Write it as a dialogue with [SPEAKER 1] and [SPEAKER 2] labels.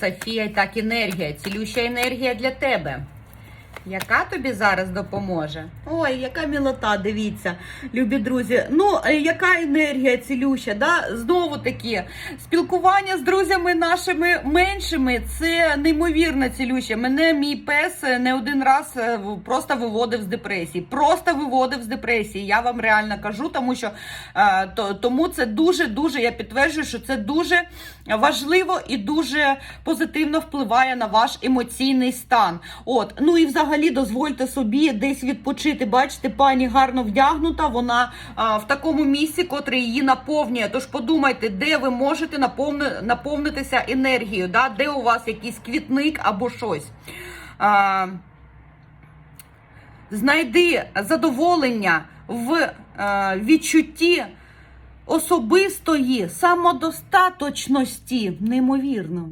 [SPEAKER 1] Софія, так енергія, цілюща енергія для тебе. Яка тобі зараз допоможе? Ой, яка мілота, дивіться, любі друзі. Ну, е, яка енергія цілюща, да? Знову таки, спілкування з друзями нашими меншими це неймовірно цілюще. Мене мій пес не один раз е, просто виводив з депресії. Просто виводив з депресії. Я вам реально кажу, тому що е, то, тому це дуже дуже. Я підтверджую, що це дуже важливо і дуже позитивно впливає на ваш емоційний стан. От, ну і взагалі дозвольте собі десь відпочити. Бачите, пані гарно вдягнута. Вона а, в такому місці, котре її наповнює. Тож подумайте, де ви можете наповни, наповнитися енергією, да? де у вас якийсь квітник або щось. А, знайди задоволення в е, відчутті особистої самодостаточності. Неймовірно.